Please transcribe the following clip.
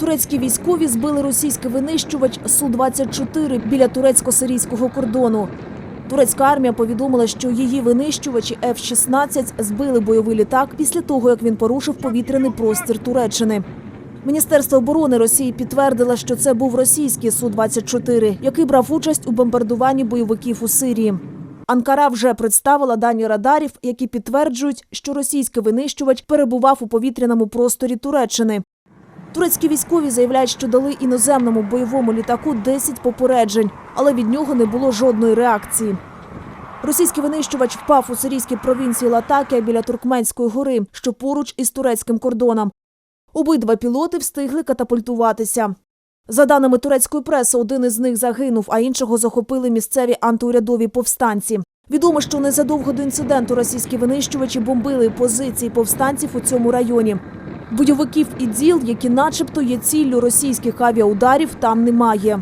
Турецькі військові збили російський винищувач Су-24 біля турецько-сирійського кордону. Турецька армія повідомила, що її винищувачі F-16 збили бойовий літак після того, як він порушив повітряний простір Туреччини. Міністерство оборони Росії підтвердило, що це був російський Су-24, який брав участь у бомбардуванні бойовиків у Сирії. Анкара вже представила дані радарів, які підтверджують, що російський винищувач перебував у повітряному просторі Туреччини. Турецькі військові заявляють, що дали іноземному бойовому літаку 10 попереджень, але від нього не було жодної реакції. Російський винищувач впав у сирійській провінції Латакія біля Туркменської гори, що поруч із турецьким кордоном. Обидва пілоти встигли катапультуватися. За даними турецької преси, один із них загинув, а іншого захопили місцеві антиурядові повстанці. Відомо, що незадовго до інциденту російські винищувачі бомбили позиції повстанців у цьому районі. Бойовиків і діл, які начебто є ціллю російських авіаударів, там немає.